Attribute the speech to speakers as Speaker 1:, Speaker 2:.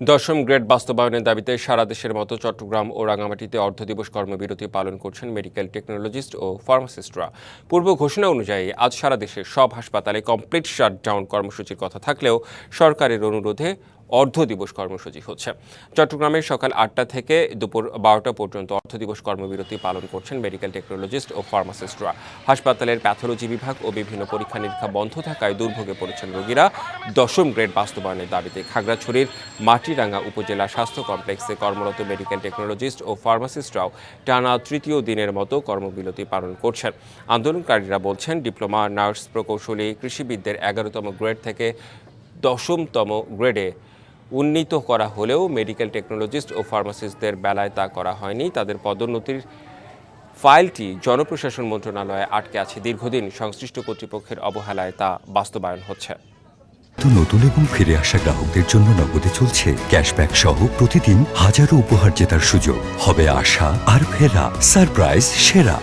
Speaker 1: দশম গ্রেড বাস্তবায়নের দাবিতে সারা দেশের মতো চট্টগ্রাম ও রাঙামাটিতে অর্ধদিবস কর্মবিরতি পালন করছেন মেডিকেল টেকনোলজিস্ট ও ফার্মাসিস্টরা। পূর্ব ঘোষণা অনুযায়ী, আজ সারা দেশের সব হাসপাতালে কমপ্লিট শাটডাউন কর্মসূচির কথা থাকলেও সরকারের অনুরোধে অর্ধ দিবস কর্মসূচি হচ্ছে। চট্টগ্রামে সকাল আটটা থেকে দুপুর বারোটা পর্যন্ত অর্ধ দিবস কর্মবিরতি পালন করছেন মেডিকেল টেকনোলজিস্ট ও ফার্মাসিস্টরা। হাসপাতালের প্যাথোলজি বিভাগ ও বিভিন্ন পরীক্ষা নিরীক্ষা বন্ধ থাকায় দুর্ভোগে পড়েছেন রোগীরা। দশম গ্রেড বাস্তবায়নের দাবিতে খাগড়াছড়ির মাটিরাঙ্গা উপজেলা স্বাস্থ্য কমপ্লেক্সে কর্মরত মেডিকেল টেকনোলজিস্ট ও ফার্মাসিস্টরাও টানা তৃতীয় দিনের মতো কর্মবিরতি পালন করছেন। আন্দোলনকারীরা বলছেন, ডিপ্লোমা, নার্স প্রকৌশলী, কৃষিবিদদের এগারোতম গ্রেড থেকে দশমতম গ্রেডে উন্নীত করা হলেও মেডিকেল টেকনোলজিস্ট ও ফার্মাসিস্টদের বেলায় তা করা হয়নি। তাদের পদোন্নতির ফাইলটি জনপ্রশাসন মন্ত্রণালয়ে আটকে আছে। দীর্ঘদিন সংশ্লিষ্ট কর্তৃপক্ষের অবহেলায় তা বাস্তবায়ন হচ্ছে।
Speaker 2: তো নতুন এবং ফিরে আসা গ্রাহকদের জন্য নগদে চলছে ক্যাশব্যাক সহ প্রতিদিন হাজারো উপহার জেতার সুযোগ। হবে আশা আর ফেরা সারপ্রাইজ সেরা।